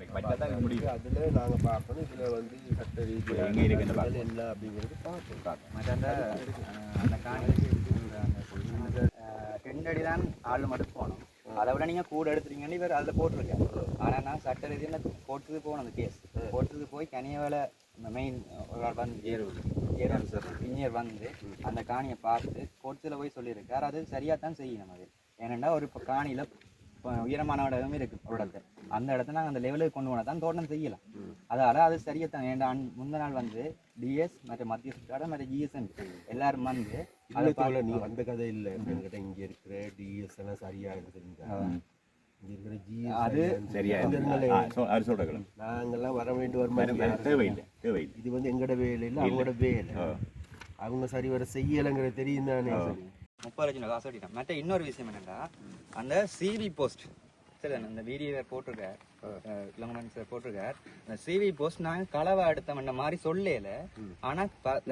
அதுல நாங்க பார்க்கணும். இதுல வந்து சட்ட ரீதியாக எங்க பார்க்கணும். என்ன அப்படிங்கிறது பார்க்கணும் மற்ற அந்த அஹ், அந்த காணி அந்த அஹ், ரெண்டு அடி தான் ஆள் மட்டும் போகணும். அதை விட நீங்க கூட எடுத்துறீங்கன்னு இவர் அதில் போட்டிருக்காரு. ஆனா நான் சட்ட ரீதியில் போகணும் அந்த கேஸ் கோர்ட்டுக்கு போய் கனிய வேலை மெயின் ஒரு ஆள் வந்து ஏறு. ஏறு. சார். இன்ஜினியர் வந்து அந்த காணியை பார்த்து கோர்ட்ஸில் போய் சொல்லியிருக்காரு. அது சரியாக தான் செய்யணும் அது. ஏனெண்டா ஒரு இப்போ காணியில் உயரமான இடமும் இருக்கு ஒரு இடத்துல அந்த இடத்த நாங்கள் அந்த லெவலுக்கு கொண்டு போனால் தான் தோட்டம் செய்யலாம். அதால அது சரியாத்தான். ஏன்டா அன்- முந்த நாள் வந்து டிஎஸ் மற்ற மத்திய சுற்றாட மற்ற ஜிஎஸ்என் எல்லாரும் வந்து அதை தோழர், நீ அந்த கதை இல்லை. என்கிட்ட இங்க இருக்கிற டிஎஸ் எல்லாம் சரியா இருக்குதுங்க இங்க இருக்கிற ஜிஎஸ் அது சரியா நாங்கெல்லாம் வர வேண்டி வர மாதிரி தேவையில்லை தேவையில்லை. இது வந்து எங்கட வேலை இல்லை அவங்களோட வேலை. அவங்க சரி வர செய்யலைங்கிறது தெரியும் தானே. முப்பது லட்சம் காசு கட்டிட்டோம் மற்ற இன்னொரு விஷயம் என்னன்னா அந்த சிவி போஸ்ட் சரி அந்த வீடியோ போட்டிருக்கார் இளங்கமன் சார் போட்டிருக்கார். அந்த சிவி போஸ்ட் நாங்க களவா எடுத்தோம்ன்ற மாதிரி சொல்லல. ஆனா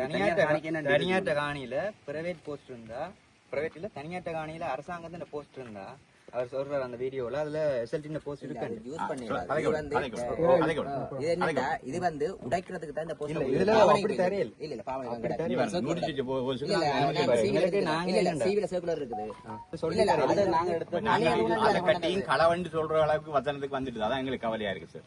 தனியாட்ட தனியாட்ட காணியில பிரைவேட் போஸ்ட் இருந்தா பிரைவேட் இல்ல தனியாட்ட காணியில அரசாங்கத்தின் போஸ்ட் இருந்தா அவர் சொல்ற அந்த வீடியோல. அதுல எஸ்எல்டி போஸ்ட் இருக்கு. யூஸ் அதை இது வந்து உடைக்கிறதுக்கு தான் இந்த போஸ்ட் இல்ல, இதுல அப்படி தெரியல. இல்ல இல்ல பாவம் அப்படி கிடையாது. இல்ல, இல்ல, நாங்க பாரு. CV ல எங்களுக்கு இருக்குது. நாங்க இல்ல, இல்ல, இல்ல. CV ல circular இருக்குது. சொல்லி இல்ல, இல்ல, தரேன். அது நாங்க எடுத்து நாங்க கட்டியும் களவண்டு சொல்ற அளவுக்கு வசனத்துக்கு வந்துட்டு அதான் எங்களுக்கு கவலையா இருக்கு சார்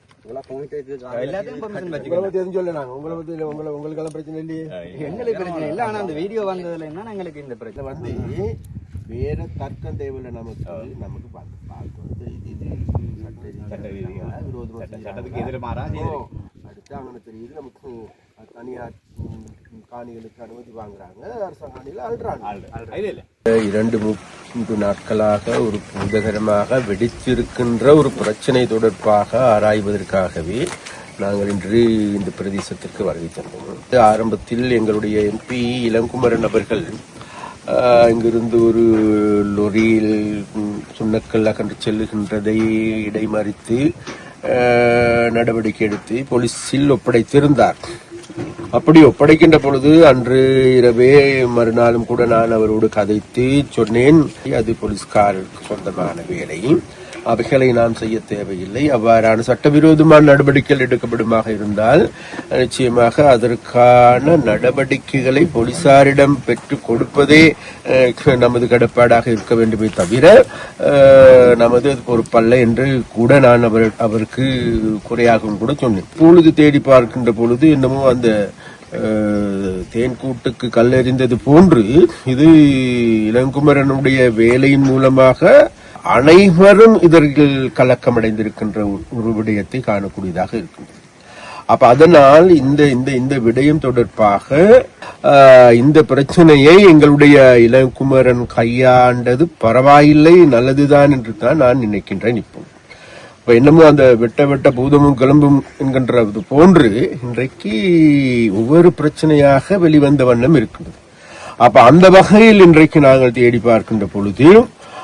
எல்லாத்தையும் permission உங்களை வச்சுக்கணும் பத்தி எதுவும் சொல்ல நாங்க. உங்களை பத்தி உங்களை உங்களுக்கெல்லாம் பிரச்சனை இல்லையே. எங்களுக்கு பிரச்சனை இல்ல. ஆனா அந்த வீடியோ வந்ததுல என்ன எங்களுக்கு இந்த பிரச்சனை வந்து வேற தர்க்கம் தேவையில்லை நமக்கு. நமக்கு பார்த்து பார்த்து வந்து இது. சட்டத்துக்கு எதிர்மாறா. அடுத்து அங்கே தெரியுது நமக்கு தனியார் காணிகளுக்கு அனுமதி வாங்குறாங்க. அரசாங்க காணியில் அழுறாங்க இரண்டு மூன்று நாட்களாக ஒரு பூதகரமாக வெடித்திருக்கின்ற ஒரு பிரச்சனை தொடர்பாக ஆராய்வதற்காகவே நாங்கள் இன்று இந்த பிரதேசத்திற்கு வருகை தந்தோம். ஆரம்பத்தில் எங்களுடைய எம்பி இளங்குமரன் அவர்கள் அங்கிருந்து ஒரு லொரியில் சுண்ணக்கல் அகன்று செல்லுகின்றதை இடைமறித்து நடவடிக்கை எடுத்து போலீஸில் ஒப்படைத்திருந்தார். அப்படி ஒப்படைக்கின்ற பொழுது அன்று இரவே மறுநாளும் கூட நான் அவரோடு கதைத்து சொன்னேன். அது போலீஸ்காரருக்கு சொந்தமான வேலை. அவைகளை நாம் செய்ய தேவையில்லை. அவ்வாறான சட்டவிரோதமான நடவடிக்கைகள் எடுக்கப்படுமாக இருந்தால் நிச்சயமாக அதற்கான நடவடிக்கைகளை போலீசாரிடம் பெற்று கொடுப்பதே நமது கடப்பாடாக இருக்க வேண்டுமே தவிர நமது அது பொறுப்பல்ல என்று கூட நான் அவர் அவருக்கு குறையாகவும் கூட சொன்னேன். பொழுது தேடி பார்க்கின்ற பொழுது என்னமோ அந்த தேன்கூட்டுக்கு கல்லெறிந்தது போன்று இது இளங்குமரனுடைய வேலையின் மூலமாக அனைவரும் இதற்கில் கலக்கமடைந்திருக்கின்ற ஒரு- ஒரு விடயத்தை காணக்கூடியதாக இருக்கின்றது. அப்ப அதனால் இந்த இந்த இந்த விடயம் தொடர்பாக இந்த பிரச்சனையை எங்களுடைய இளங்குமரன் கையாண்டது பரவாயில்லை நல்லதுதான் என்று தான் நான் நினைக்கின்றேன் இப்போ இப்ப என்னமோ அந்த வெட்ட வெட்ட பூதமும் கிளம்பும் என்கின்றது போன்று இன்றைக்கு ஒவ்வொரு பிரச்சனையாக வெளிவந்த வண்ணம் இருக்கின்றது. அப்ப அந்த வகையில் இன்றைக்கு நாங்கள் தேடி பார்க்கின்ற பொழுது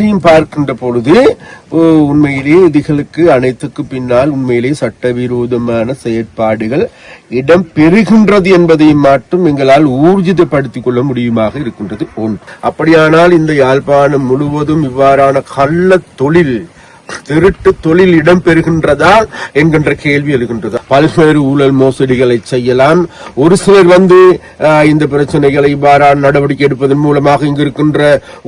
பற்றியும் பார்க்கின்ற பொழுது உண்மையிலேயே இதுகளுக்கு அனைத்துக்கு பின்னால் உண்மையிலேயே சட்டவிரோதமான செயற்பாடுகள் இடம் பெறுகின்றது என்பதையும் மட்டும் எங்களால் ஊர்ஜிதப்படுத்திக் கொள்ள முடியுமாக இருக்கின்றது ஒன்று அப்படியானால் இந்த யாழ்ப்பாணம் முழுவதும் இவ்வாறான கள்ள தொழில் திருட்டு தொழில் இடம்பெறுகின்றதா என்கின்ற கேள்வி எழுகின்றது. பல்வேறு ஊழல் மோசடிகளை செய்யலாம். ஒரு சிலர் வந்து இந்த பிரச்சனைகளை இவ்வாறான நடவடிக்கை எடுப்பதன் மூலமாக இங்கு இருக்கின்ற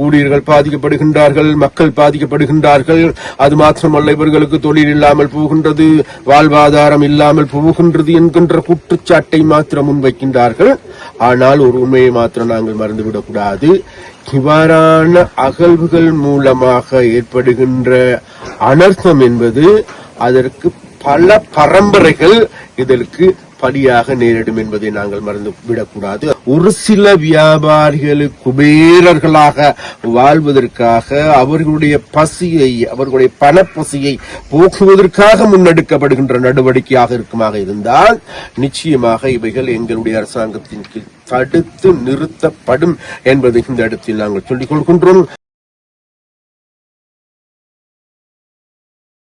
ஊழியர்கள் பாதிக்கப்படுகின்றார்கள் மக்கள் பாதிக்கப்படுகின்றார்கள். அது மாத்திரமல்ல இவர்களுக்கு தொழில் இல்லாமல் போகின்றது வாழ்வாதாரம் இல்லாமல் போகின்றது என்கின்ற குற்றச்சாட்டை மாத்திரம் முன்வைக்கின்றார்கள். ஆனால் ஒரு உண்மையை மாத்திரம் நாங்கள் மறந்துவிடக்கூடாது. இவ்வாறான அகழ்வுகள் மூலமாக ஏற்படுகின்ற அனர்த்தம் என்பது அதற்கு பல பரம்பரைகள் இதற்கு படியாக நேரிடும் என்பதை நாங்கள் மறந்து விடக்கூடாது ஒரு சில வியாபாரிகள் குபேரர்களாக வாழ்வதற்காக அவர்களுடைய பசியை அவர்களுடைய பணப்பசியை போக்குவதற்காக முன்னெடுக்கப்படுகின்ற நடவடிக்கையாக இருக்குமாக இருந்தால் நிச்சயமாக இவைகள் எங்களுடைய அரசாங்கத்தின் கீழ் தடுத்து நிறுத்தப்படும் என்பதை இந்த இடத்தில் நாங்கள் சொல்லிக் கொள்கின்றோம்.